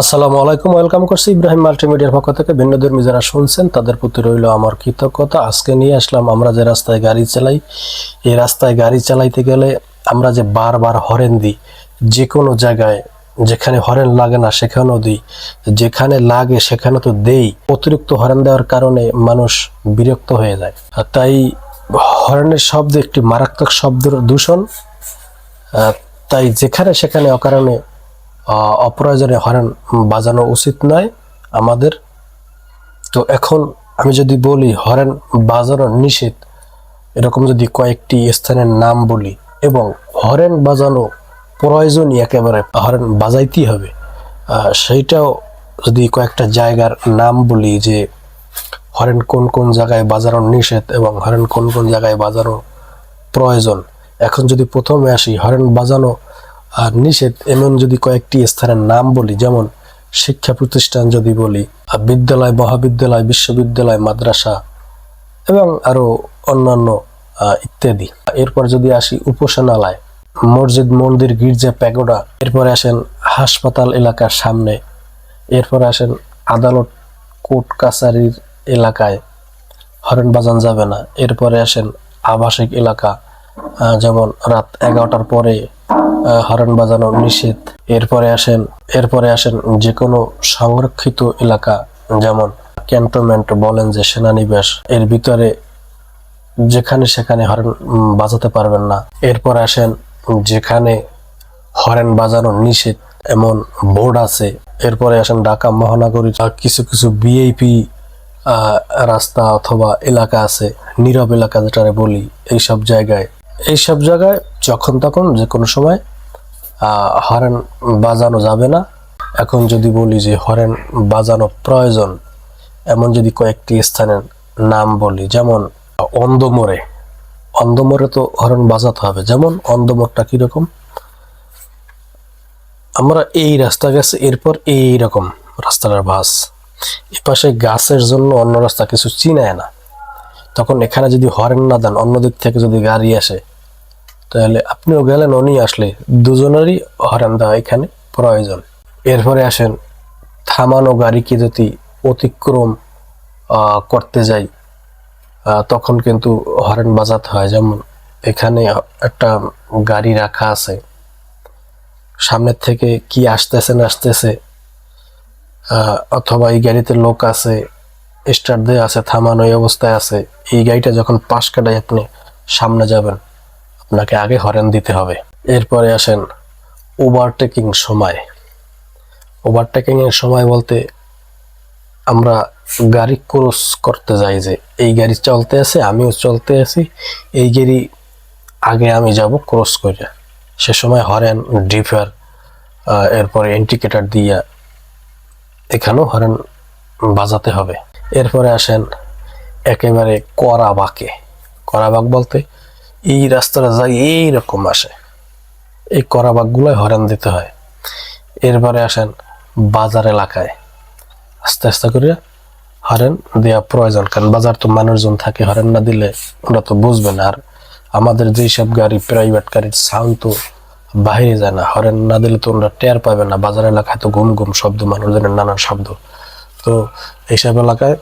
আসসালামু আলাইকুম, ওয়েলকাম করছি ইব্রাহিম মাল্টিমিডিয়ার পক্ষ থেকে। ভিন্ন ধর্মী যারা শুনছেন, তাদের প্রতি রইল আমার কৃতজ্ঞতা। আজকে নিয়ে আসলাম আমরা যে রাস্তায় গাড়ি চালাই, এই রাস্তায় গাড়ি চালাইতে গেলে আমরা যে বারবার হরেন দিই, যে কোনো জায়গায় যেখানে হরেন লাগে না সেখানেও দিই, যেখানে লাগে সেখানে তো দেই। অতিরিক্ত হরেন দেওয়ার কারণে মানুষ বিরক্ত হয়ে যায়। তাই হরেনের শব্দ একটি মারাত্মক শব্দের দূষণ। তাই যেখানে সেখানে অকারণে অপ্রয়োজনে হরেন বাজানো উচিত নয় আমাদের। তো এখন আমি যদি বলি হরেন বাজানো নিষেধ, এরকম যদি কয়েকটি স্থানের নাম বলি, এবং হরেন বাজানো প্রয়োজনই একেবারে হরেন বাজাইতেই হবে সেইটাও যদি কয়েকটা জায়গার নাম বলি যে হরেন কোন কোন জায়গায় বাজানো নিষেধ এবং হরেন কোন কোন জায়গায় বাজানো প্রয়োজন। এখন যদি প্রথমে আসি হরেন বাজানো আর নিষেধ এমন যদি কয়েকটি স্থানের নাম বলি, যেমন শিক্ষা প্রতিষ্ঠান যদি বলি বিদ্যালয়, মহাবিদ্যালয়, বিশ্ববিদ্যালয়, মাদ্রাসা এবং আরও অন্যান্য ইত্যাদি। এরপর যদি আসি উপাসনালয়, মসজিদ, মন্দির, গির্জা, প্যাগোডা, এরপরে আসেন হাসপাতাল এলাকার সামনে, এরপরে আসেন আদালত, কোর্ট, কাছারির এলাকায় হরেন বাজান যাবে না, এরপরে আসেন আবাসিক এলাকা যেমন রাত এগারোটার পরে হরেন বাজানো নিষেধ। এরপরে আসেন এরপরে আসেন যে কোনো সংরক্ষিত এলাকা, যেমন ক্যান্টনমেন্ট বলেন যে সেনানিবাস, এর ভিতরে যেখানে সেখানে হরেন বাজাতে পারবেন না। এরপর আসেন যেখানে হরেন বাজানো নিষেধ, এমন বোর্ড আছে। এরপরে আসেন ঢাকা মহানগরীর কিছু কিছু বিআইপি রাস্তা অথবা এলাকা আছে, নীরব এলাকা যেটারে বলি, এইসব জায়গায়। এইসব জায়গায় যখন তখন যে কোনো সময় হরেন বাজানো যাবে না। এখন যদি বলি যে হরেন বাজানো প্রয়োজন, এমন যদি কয়েকটি স্থানের নাম বলি, যেমন অন্ধমোড়ে অন্ধমোড়ে তো হরেন বাজাতে হবে। যেমন অন্ধমোড়টা কীরকম আমরা এই রাস্তা গেছে, এরপর এই রকম রাস্তাটার বাস। এপাশে গাছের জন্য অন্য রাস্তা কিছু চিনায় না। তখন এখানে যদি হরেন না দেন, অন্য দিক থেকে যদি গাড়ি আসে তাহলে আপনিও গেলেন, উনি আসলে। দুজনেরই হরেন দেওয়া এখানে প্রয়োজন। এরপরে আসেন, থামানো গাড়িকে যদি অতিক্রম করতে যাই তখন কিন্তু হরেন বাজাতে হয়। যেমন এখানে একটা গাড়ি রাখা আছে, সামনের থেকে কি আসতেছে না আসতেছে অথবা এই গাড়িতে লোক আছে, স্টার্ট দিয়ে আছে, থামানো এই অবস্থায় আছে, এই গাড়িটা যখন পাশ কাটায় আপনি সামনে যাবেন আপনাকে আগে হরেন দিতে হবে। এরপরে আসেন ওভারটেকিং সময়। ওভারটেকিং এর সময় বলতে আমরা গাড়ি ক্রস করতে যাই যে, এই গাড়ি চলতে আছে, আমিও চলতে আছি, এই গাড়ি আগে আমি যাব ক্রস করে। সে সময় হরেন, ডিফার এরপরে ইন্ডিকেটার দিয়া এখানেও হরেন বাজাতে হবে। এরপরে আসেন একেবারে করা বাঁকে। করা বাঁক বলতে এই রাস্তাটা যাই এইরকম আসে। এই করা বাঁকগুলোই হরেন দিতে হয়। এরপরে আসেন বাজার এলাকায়। আস্তে আস্তে করে হরেন দেওয়া প্রয়োজন, কারণ বাজার তো মানুষজন থাকে হরেন না দিলে ওরা তো বুঝবে না। আর আমাদের যেই সব গাড়ি প্রাইভেট গাড়ির সাউন্ড তো বাইরে যায় না। হরেন না দিলে তো ওরা টের পাবে না। বাজার এলাকায় তো ঘুম ঘুম শব্দ, মানুষজনের নানান শব্দ। তো এইসব এলাকায়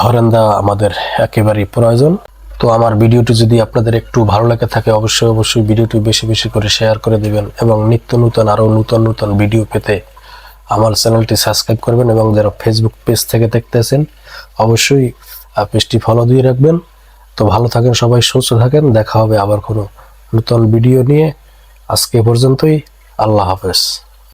হরেন দেওয়া আমাদের একেবারেই প্রয়োজন। তো আমার ভিডিওটি যদি আপনাদের একটু ভালো লেগে থাকে, অবশ্যই অবশ্যই ভিডিওটি বেশি বেশি করে শেয়ার করে দিবেন এবং নিত্য নূতন আরও নূতন নূতন ভিডিও পেতে আমার চ্যানেলটি সাবস্ক্রাইব করবেন এবং যারা ফেসবুক পেজ থেকে দেখতেছেন, অবশ্যই পেজটি ফলো দিয়ে রাখবেন। তো ভালো থাকেন সবাই, সুস্থ থাকেন, দেখা হবে আবার কোনো নতুন ভিডিও নিয়ে। আজকে পর্যন্তই, আল্লাহ হাফেজ।